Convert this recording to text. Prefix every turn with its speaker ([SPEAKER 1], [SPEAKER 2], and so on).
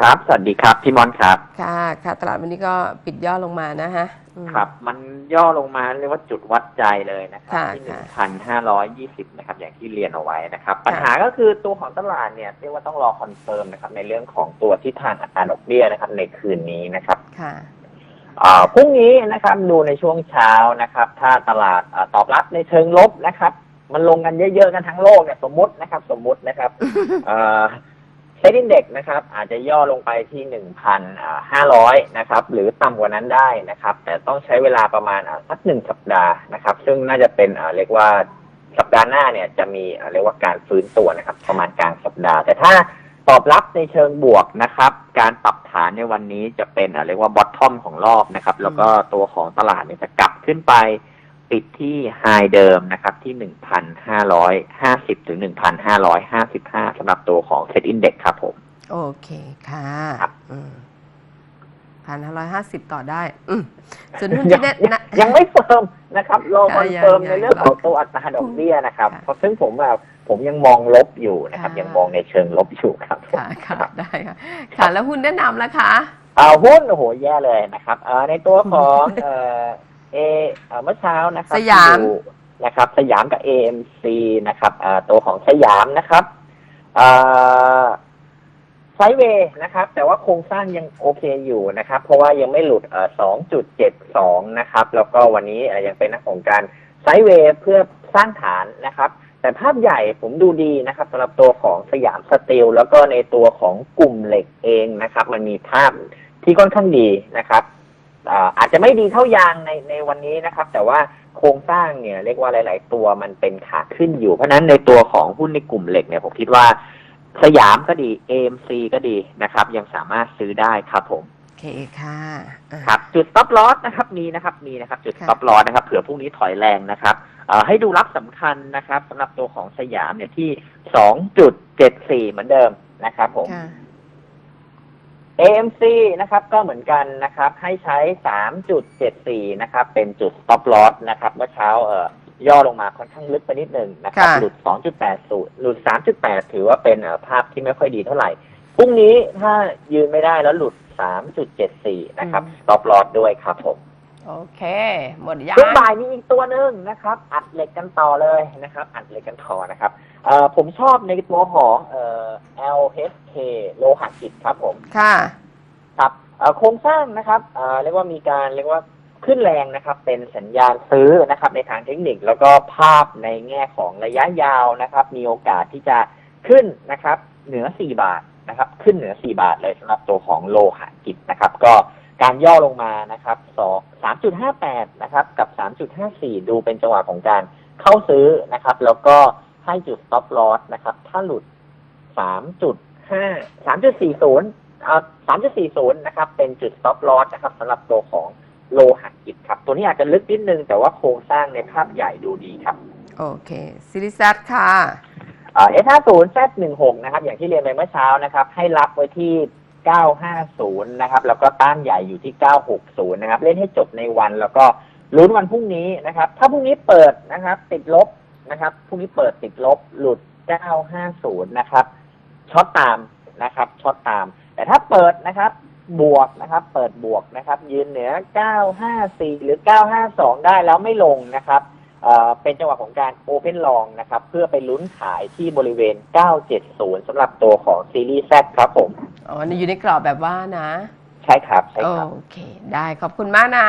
[SPEAKER 1] ครับ สวัสดีครับ พี่มอนครับ
[SPEAKER 2] ค่ะ ค่ะ ตลาดวันนี้ก็ปิดย่อลงมานะฮะอืม
[SPEAKER 1] ครับ มันย่อลงมาเรียกว่าจุดวัดใจเลยนะครับ
[SPEAKER 2] ค่ะ
[SPEAKER 1] ที่หนึ่
[SPEAKER 2] ค่ะ
[SPEAKER 1] งพันห้าร้อยยี่สิบนะครับ อย่างที่เรียนเอาไว้นะครับ ปัญหาก็คือตัวของตลาดเนี่ยเรียกว่าต้องรอคอนเฟิร์มนะครับ ในเรื่องของตัวทิศทางอัตราดอกเบี้ยนะครับ ในคืนนี้นะครับ
[SPEAKER 2] ค่ะ
[SPEAKER 1] อ่าพรุ่งนี้นะครับดูในช่วงเช้านะครับ ถ้าตลาดอาตอบรับในเชิงลบนะครับ มันลงกันเยอะๆกันทั้งโลกเนี่ยสมมตินะครับ สมมุตินะครับ เซ็นดิ้งเด็กนะครับ อาจจะย่อลงไปที่หนึ่งพันห้าร้อยนะครับ หรือต่ำกว่านั้นได้นะครับ แต่ต้องใช้เวลาประมาณสักหนึ่งสัปดาห์นะครับ ซึ่งน่าจะเป็นอ่าเรียกว่าสัปดาห์หน้าเนี่ยจะมีอ่าเรียกว่าการฟื้นตัวนะครับ ประมาณกลางสัปดาห์ แต่ถ้าตอบรับในเชิงบวกนะครับ การปรับฐานในวันนี้จะเป็นอ่าเรียกว่าบอททอมของรอบนะครับ แล้วก็ตัวของตลาดเนี่ยจะกลับขึ้นไป ปิดที่ไฮเดิมนะครับที่หนึ่งพันห้าร้อยห้าสิบถึงหนึ่งพันห้าร้อยห้าสิบห้าสำหรับตัวของเซ็ตอินเด็กครับผม
[SPEAKER 2] โอเคค่ะ
[SPEAKER 1] ครับ
[SPEAKER 2] พันห้าร้อยห้าสิบต่อได้อืมส่วนหุ้น
[SPEAKER 1] ยั
[SPEAKER 2] ที่
[SPEAKER 1] ง
[SPEAKER 2] เน็ตนะ
[SPEAKER 1] ยังไม่เฟิร์มนะครับรอคอนเฟิร์ม
[SPEAKER 2] ยัง
[SPEAKER 1] ในเรื่องของ
[SPEAKER 2] ยัง
[SPEAKER 1] ตัวอัตราดอกเบี้ยนะครับ
[SPEAKER 2] ค่ะ
[SPEAKER 1] เพราะซึ่งผมแบบผมยังมองลบอยู่นะครับ
[SPEAKER 2] ค่ะ
[SPEAKER 1] ยังมองในเชิงลบอยู่ครับผม
[SPEAKER 2] ค่ะค่ะได้ค่ะค่ะแล้วหุ้นแนะนำละคะ
[SPEAKER 1] เอาหุ้นโอ้โหแย่เลยนะครับเอ่อในตัวของ เอ่อเอเอ่อเมื่อเช้านะครับ
[SPEAKER 2] สยาม
[SPEAKER 1] ที่ดูนะครับ สยามกับ AMC นะครับเอ่อตัวของสยามนะครับเอ่อไซด์เวย์นะครับ แต่ว่าโครงสร้างยังโอเคอยู่นะครับ เพราะว่ายังไม่หลุดเอ่อ2.72 นะครับ แล้วก็วันนี้เอ่อยังเป็นนักของการไซด์เวย์เพื่อสร้างฐานนะครับ แต่ภาพใหญ่ผมดูดีนะครับสำหรับตัวของสยามสตีลแล้วก็ในตัวของกลุ่มเหล็กเองนะครับ มันมีภาพที่ค่อนข้างดีนะครับ อ่าอาจจะไม่ดีเท่ายางในในวันนี้นะครับ แต่ว่าโครงสร้างเนี่ยเรียกว่าหลาย ๆ ตัวมันเป็นขาขึ้นอยู่ เพราะฉะนั้นในตัวของหุ้นในกลุ่มเหล็กเนี่ยผมคิดว่าสยามก็ดี AMC ก็ดีนะครับ ยังสามารถซื้อได้ครับผม
[SPEAKER 2] โอเคค่ะอะ
[SPEAKER 1] ครับ จุด stop loss นะครับมีนะครับมีนะครับ จุด
[SPEAKER 2] ค่ะ
[SPEAKER 1] stop loss นะครับเผื่อพรุ่งนี้ถอยแรงนะครับเอ่อให้ดูรับสำคัญนะครับสำหรับตัวของสยามเนี่ยที่2.74เหมือนเดิมนะครับผม
[SPEAKER 2] ค่ะ
[SPEAKER 1] AMC นะครับก็เหมือนกันนะครับให้ใช้ 3.74 นะครับเป็นจุด stop loss นะครับเมื่อเช้าเอ่อย่อลงมาค่อนข้างลึกไปนิดหนึ่งนะครับ
[SPEAKER 2] ค่ะ
[SPEAKER 1] หลุด 2.80 หลุด 3.8 ถือว่าเป็นเอ่อภาพที่ไม่ค่อยดีเท่าไหร่พรุ่งนี้ถ้ายืนไม่ได้แล้วหลุด 3.74 นะครับ stop loss ด้วยครับผม
[SPEAKER 2] โอเค หมดยัง
[SPEAKER 1] ช่วงบ่ายมีอีกตัวหนึ่งนะครับ อัดเหล็กกันต่อเลยนะครับ อัดเหล็กกันต่อนะครับเอ่อผมชอบในตัวของเอ่อ LHK โลหะกิจครับผม
[SPEAKER 2] ค่ะ
[SPEAKER 1] ครับเอ่อโครงสร้างนะครับเอ่อเรียกว่ามีการเรียกว่าขึ้นแรงนะครับ เป็นสัญญาณซื้อนะครับ ในทางเทคนิคแล้วก็ภาพในแง่ของระยะยาวนะครับ มีโอกาสที่จะขึ้นนะครับ เหนือ 4 บาทนะครับ ขึ้นเหนือ 4 บาทเลยสำหรับตัวของโลหะกิจนะครับ ก็การย่อลงมานะครับสอง3.58นะครับ กับ3.54ดูเป็นจังหวะของการเข้าซื้อนะครับ แล้วก็ให้จุด stop loss นะครับ ถ้าหลุด 3.5 3.40เอา3.40นะครับ เป็นจุด stop loss นะครับสำหรับตัวของโลหะกิจครับ ตัวนี้อาจจะลึกนิดนึง แต่ว่าโครงสร้างในภาพใหญ่ดูดีครับ
[SPEAKER 2] โอเคซิลิซัตค่ะ
[SPEAKER 1] เอ่อ S50 Z16 นะครับ อย่างที่เรียนไปเมื่อเช้านะครับ ให้รับไว้ที่ 950 นะครับ แล้วก็ต้านใหญ่อยู่ที่ 960 นะครับ เล่นให้จบในวันแล้วก็ลุ้นวันพรุ่งนี้นะครับ ถ้าพรุ่งนี้เปิดนะครับ ติดลบนะครับพรุ่งนี้เปิดติดลบหลุด 950 นะครับ ช็อตตามนะครับช็อตตาม แต่ถ้าเปิดนะครับบวกนะครับ เปิดบวกนะครับ ยืนเหนือ 954 หรือ 952 ได้แล้วไม่ลงนะครับเอ่อเป็นจังหวะของการโอเพนลองนะครับ เพื่อไปลุ้นขายที่บริเวณ 970สำหรับตัวของซีรีส์ Z ครับผม
[SPEAKER 2] อ๋อ นี่อยู่ในกรอบแบบว่านะ
[SPEAKER 1] ใช่ครับ ใช่
[SPEAKER 2] โอ
[SPEAKER 1] ครับ
[SPEAKER 2] เค ได้ขอบคุณมากนะ